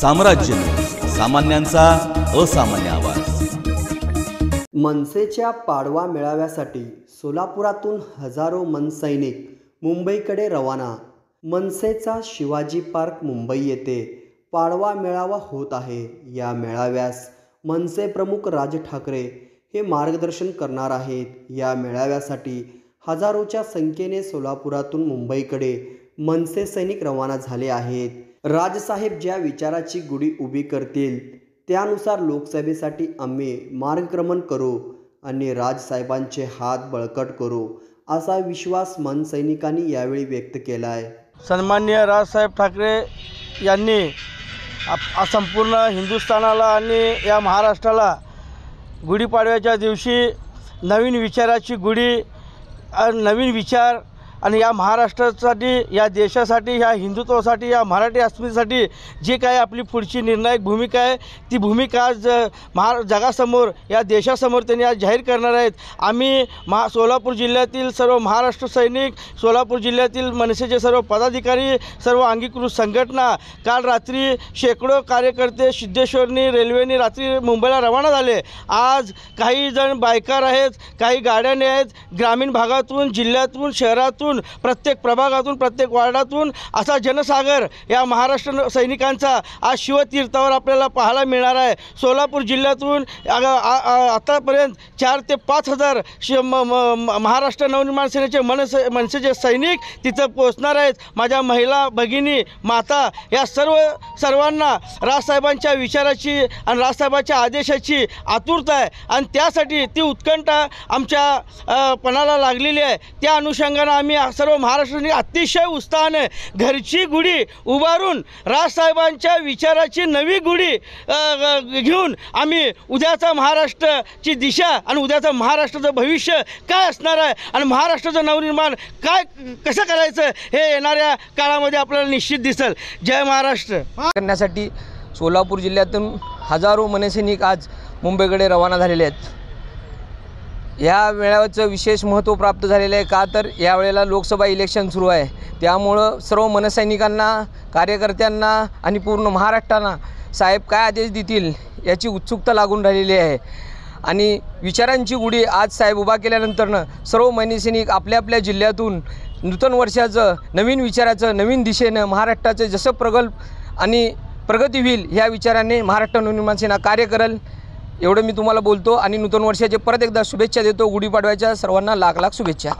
साम्राज्य. सामान्यांचा असामान्य आवाज. मनसेच्या पाडवा मेळाव्यासाठी सोलापुरातून हजारो मनसैनिक मुंबईकडे रवाना. मनसेचा शिवाजी पार्क मुंबई येथे पाडवा मेळावा होत आहे. या मेळाव्यास मनसे प्रमुख राज ठाकरे हे मार्गदर्शन करणार आहेत. या मेळाव्यासाठी हजारोच्या संख्येने सोलापुरातून मुंबईकडे मनसे सैनिक रवाना झाले आहेत. राजसाहेब ज्या विचाराची गुढी उभी करतील त्यानुसार लोकसभेसाठी आम्ही मार्गक्रमण करू आणि राजसाहेबांचे हात बळकट करू असा विश्वास मनसैनिकांनी यावेळी व्यक्त केला आहे सन्माननीय राजसाहेब ठाकरे यांनी आप संपूर्ण हिंदुस्थानाला आणि या महाराष्ट्राला गुढीपाडव्याच्या दिवशी नवीन विचाराची गुढी नवीन विचार आणि या महाराष्ट्रासाठी या देशासाठी ह्या हिंदुत्वासाठी या मराठी अस्मितेसाठी जी काय आपली पुढची निर्णायक भूमिका आहे ती भूमिका आज महा जगासमोर या देशासमोर त्यांनी आज जाहीर करणार आहेत. आम्ही महा सोलापूर जिल्ह्यातील सर्व महाराष्ट्र सैनिक सोलापूर जिल्ह्यातील मनसेचे सर्व पदाधिकारी सर्व अंगीकृत संघटना काल रात्री शेकडो कार्यकर्ते सिद्धेश्वरनी रेल्वेने रात्री मुंबईला रवाना झाले. आज काही जण बायकार आहेत काही गाड्याने आहेत ग्रामीण भागातून जिल्ह्यातून शहरातून प्रत्येक प्रभागातून प्रत्येक वार्डातून असा जनसागर या महाराष्ट्र सैनिकांचा आज शिवतीर्थावर आपल्याला पाहायला मिळणार आहे. सोलापूर जिल्ह्यातून आ- आतापर्यंत चार ते पाच हजार शि म- म- महाराष्ट्र नवनिर्माण सेनेचे मनस मनसेचे सैनिक तिथं पोचणार आहेत. माझ्या महिला भगिनी माता या सर्व सर्वांना राजसाहेबांच्या विचाराची आणि राजसाहेबांच्या आदेशाची आतुरता आहे. आणि त्यासाठी ती उत्कंठा आमच्या पणाला लागलेली आहे. त्या अनुषंगानं आम्ही सर्व महाराष्ट्राने अतिशय उत्साहाने घरची गुढी उभारून राजसाहेबांच्या विचाराची नवी गुढी घेऊन आम्ही उद्याचा महाराष्ट्राची दिशा आणि उद्याचं महाराष्ट्राचं भविष्य काय असणार आहे आणि महाराष्ट्राचं नवनिर्माण काय कसं करायचं हे येणाऱ्या काळामध्ये आपल्याला निश्चित दिसेल. जय महाराष्ट्र. करण्यासाठी सोलापूर जिल्ह्यातून हजारो मनसैनिक आज मुंबईकडे रवाना झालेले आहेत. या मेळाव्याचं विशेष महत्त्व प्राप्त झालेलं आहे. का तर यावेळेला लोकसभा इलेक्शन सुरू आहे. त्यामुळं सर्व मनसैनिकांना कार्यकर्त्यांना आणि पूर्ण महाराष्ट्रांना साहेब काय आदेश देतील याची उत्सुकता लागून राहिलेली आहे. आणि विचारांची गुढी आज साहेब उभा केल्यानंतरनं सर्व मनसैनिक आपल्या आपल्या जिल्ह्यातून नूतन वर्षाचं नवीन विचाराचं नवीन दिशेनं महाराष्ट्राचं जसं प्रगल्भ आणि प्रगती होईल ह्या विचाराने महाराष्ट्र नवनिर्माण सेना कार्य करेल. एवढं मी तुम्हाला बोलतो आणि नूतन वर्षाचे परत एकदा शुभेच्छा देतो. गुढीपाडव्याच्या सर्वांना लाख लाख शुभेच्छा.